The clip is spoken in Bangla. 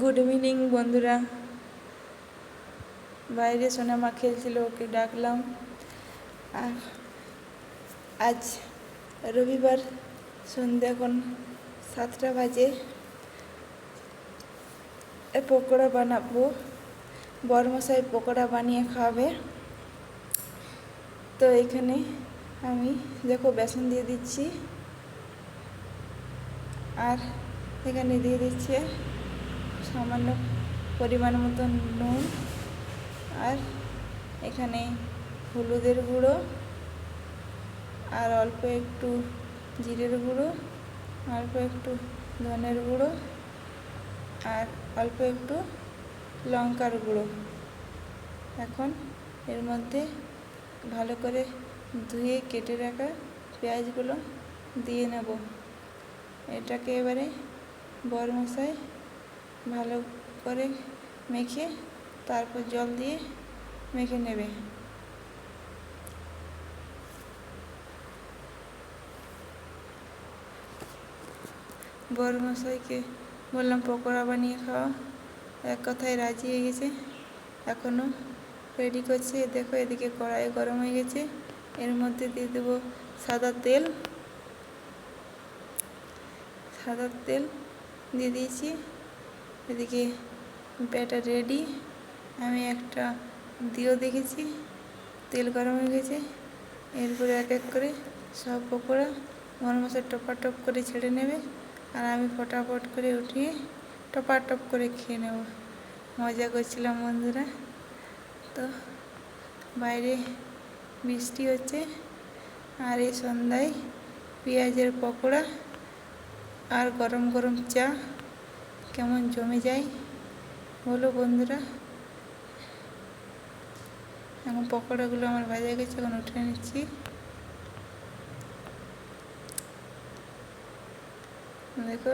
গুড ইভিনিং বন্ধুরা। বাইরে সোনামা খেলছিল, ওকে ডাকলাম। আর আজ রবিবার, সন্ধ্যে এখন সাতটা বাজে। পকোড়া বানাবো। বরমশাই পকোড়া বানিয়ে খাওয়াবে তো এখানে আমি দেখো বেসন দিয়ে দিচ্ছি। আর এখানে দিয়ে দিচ্ছে সামান্য পরিমাণ মতন নুন আর এখানে হলুদের গুঁড়ো আর অল্প একটু জিরের গুঁড়ো, অল্প একটু ধনের গুঁড়ো আর অল্প একটু লঙ্কার গুঁড়ো। এখন এর মধ্যে ভালো করে ধুয়ে কেটে রাখা পেঁয়াজগুলো দিয়ে নেব। এটাকে এবারে বরমশাই ভালো করে মেখে তারপর জল দিয়ে মেখে নেবে। বড় মশাইকে বললাম, পকোড়া বানিয়ে খাওয়া। এক কথায় রাজি হয়ে গেছে। এখনও রেডি করছে। দেখো, এদিকে কড়াই গরম হয়ে গেছে। এর মধ্যে দিয়ে দেবো সাদা তেল। সাদা তেল দিয়ে দিয়েছি। এদিকে ব্যাটার রেডি। আমি একটা দিয়েও দেখেছি, তেল গরম হয়ে গেছে। এরপরে এক এক করে সব পকোড়া, মন মশলা টপা টপ করে ছেড়ে নেবে। আর আমি ফটাফট করে উঠিয়ে টপা টপ করে খেয়ে নেব। মজা করছিলাম বন্ধুরা। তো বাইরে বৃষ্টি হচ্ছে। আর এই সন্ধ্যায় পেঁয়াজের পকোড়া আর গরম গরম চা। কেমন জমে যায়? বলো বন্ধুরা। এখন পকোড়াগুলো আমার ভাজা গেছে এখন উঠে নিচ্ছি। দেখো